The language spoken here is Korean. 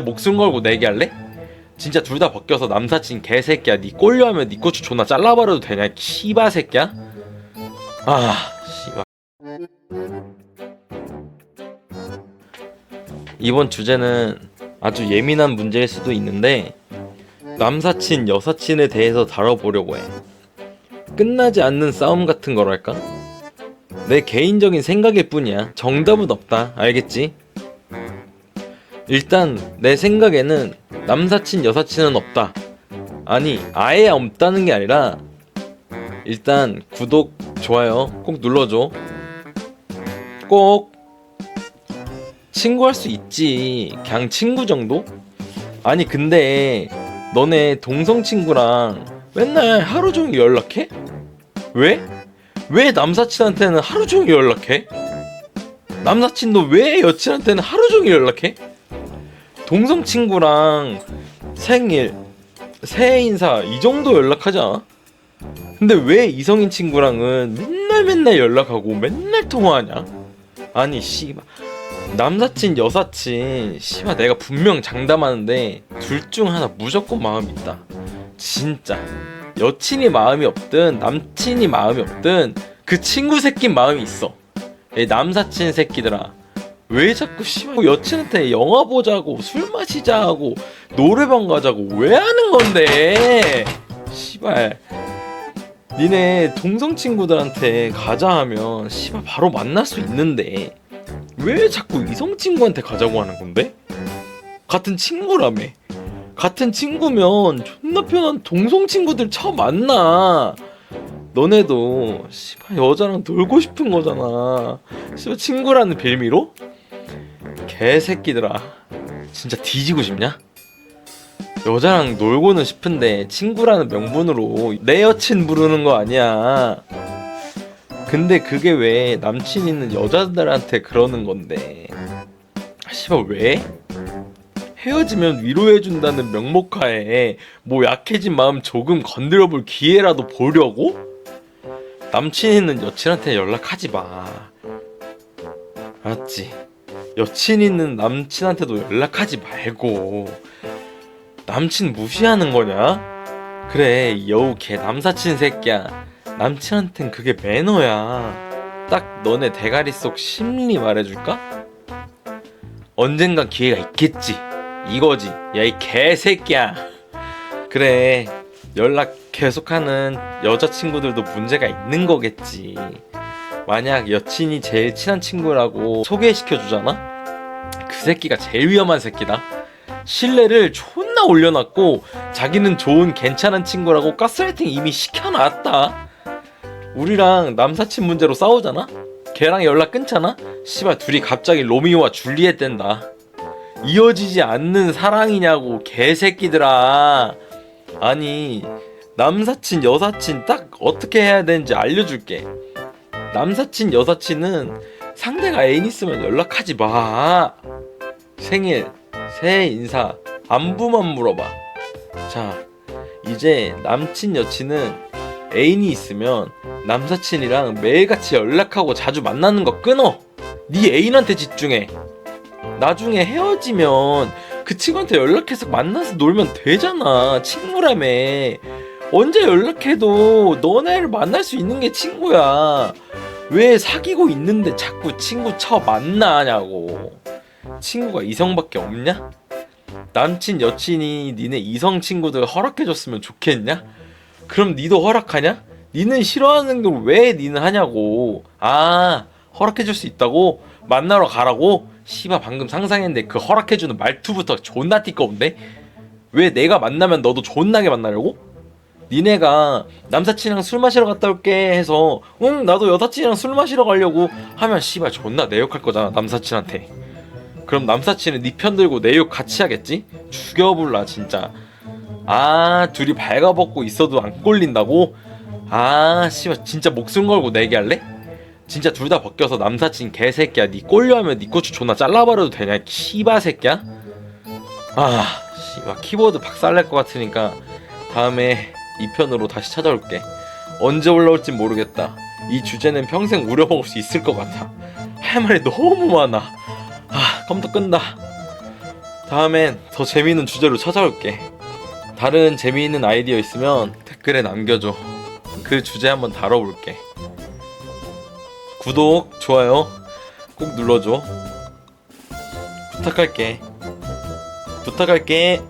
목숨 걸고 내기할래? 진짜 둘 다 벗겨서 남사친 개새끼야 니 꼴려하면 니 고추 존나 잘라버려도 되냐 씨바 새끼야? 아 씨바 이번 주제는 아주 예민한 문제일 수도 있는데 남사친 여사친에 대해서 다뤄보려고 해 끝나지 않는 싸움 같은 거랄까? 내 개인적인 생각일 뿐이야 정답은 없다 알겠지? 일단 내 생각에는 남사친 여사친은 없다. 아니 아예 없다는 게 아니라 일단 구독 좋아요 꼭 눌러줘. 꼭 친구할 수 있지. 그냥 친구 정도? 아니 근데 너네 동성 친구랑 맨날 하루 종일 연락해? 왜? 왜 남사친한테는 하루 종일 연락해? 남사친도 왜 여친한테는 하루 종일 연락해? 동성 친구랑 생일, 새해 인사 이 정도 연락하지 않아? 근데 왜 이성인 친구랑은 맨날 맨날 연락하고 맨날 통화하냐? 아니 씨발. 남사친 여사친 씨발 내가 분명 장담하는데 둘 중 하나 무조건 마음이 있다. 진짜. 여친이 마음이 없든 남친이 마음이 없든 그 친구 새끼 마음이 있어. 이 남사친 새끼들아 왜 자꾸 씨발 여친한테 영화 보자고 술 마시자 하고 노래방 가자고 왜 하는 건데? 씨발. 니네 동성 친구들한테 가자 하면 씨발 바로 만날 수 있는데 왜 자꾸 이성 친구한테 가자고 하는 건데? 같은 친구라며. 같은 친구면 존나 편한 동성 친구들 처음 만나. 너네도 씨발 여자랑 놀고 싶은 거잖아. 씨발 친구라는 빌미로 개새끼들아 진짜 뒤지고 싶냐? 여자랑 놀고는 싶은데 친구라는 명분으로 내 여친 부르는 거 아니야 근데 그게 왜 남친 있는 여자들한테 그러는 건데 아, 씨발 왜? 헤어지면 위로해준다는 명목하에 뭐 약해진 마음 조금 건드려볼 기회라도 보려고? 남친 있는 여친한테 연락하지 마 알았지? 여친 있는 남친한테도 연락하지 말고 남친 무시하는 거냐? 그래 이 여우 개 남사친 새끼야. 남친한텐 그게 매너야. 딱 너네 대가리 속 심리 말해줄까? 언젠가 기회가 있겠지. 이거지. 야 이 개새끼야. 그래 연락 계속하는 여자친구들도 문제가 있는 거겠지 만약 여친이 제일 친한 친구라고 소개시켜 주잖아? 그 새끼가 제일 위험한 새끼다. 신뢰를 존나 올려놨고 자기는 좋은 괜찮은 친구라고 가스라이팅 이미 시켜놨다. 우리랑 남사친 문제로 싸우잖아? 걔랑 연락 끊잖아? 씨발 둘이 갑자기 로미오와 줄리엣 된다. 이어지지 않는 사랑이냐고 개새끼들아. 아니 남사친 여사친 딱 어떻게 해야 되는지 알려줄게. 남사친 여사친은 상대가 애인 있으면 연락하지 마. 생일, 새해 인사, 안부만 물어봐. 자, 이제 남친 여친은 애인이 있으면 남사친이랑 매일같이 연락하고 자주 만나는 거 끊어. 네 애인한테 집중해. 나중에 헤어지면 그 친구한테 연락해서 만나서 놀면 되잖아. 친구라며. 언제 연락해도 너네를 만날 수 있는 게 친구야. 왜 사귀고 있는데 자꾸 친구 쳐 만나냐고. 친구가 이성밖에 없냐? 남친 여친이 니네 이성 친구들 허락해줬으면 좋겠냐? 그럼 니도 허락하냐? 니는 싫어하는 걸 왜 니는 하냐고. 아 허락해줄 수 있다고? 만나러 가라고? 씨바 방금 상상했는데 그 허락해주는 말투부터 존나 띠꺼운데? 왜 내가 만나면 너도 존나게 만나려고? 니네가 남사친이랑 술 마시러 갔다 올게 해서 응 나도 여사친이랑 술 마시러 가려고 하면 씨발 존나 내 욕할 거잖아 남사친한테 그럼 남사친은 니 편 들고 내 욕 같이 하겠지? 죽여불라 진짜 아 둘이 발가벗고 있어도 안 꼴린다고? 아 씨발 진짜 목숨 걸고 내기 할래? 진짜 둘 다 벗겨서 남사친 개새끼야 니 꼴려하면 니 고추 존나 잘라버려도 되냐 씨바 새끼야? 아 씨발 키보드 박살날 것 같으니까 다음에 2편으로 다시 찾아올게. 언제 올라올진 모르겠다. 이 주제는 평생 우려먹을 수 있을 것 같아. 할 말이 너무 많아. 아, 컴퓨터 끈다. 다음엔 더 재미있는 주제로 찾아올게. 다른 재미있는 아이디어 있으면 댓글에 남겨줘. 그 주제 한번 다뤄볼게. 구독, 좋아요 꼭 눌러줘. 부탁할게. 부탁할게.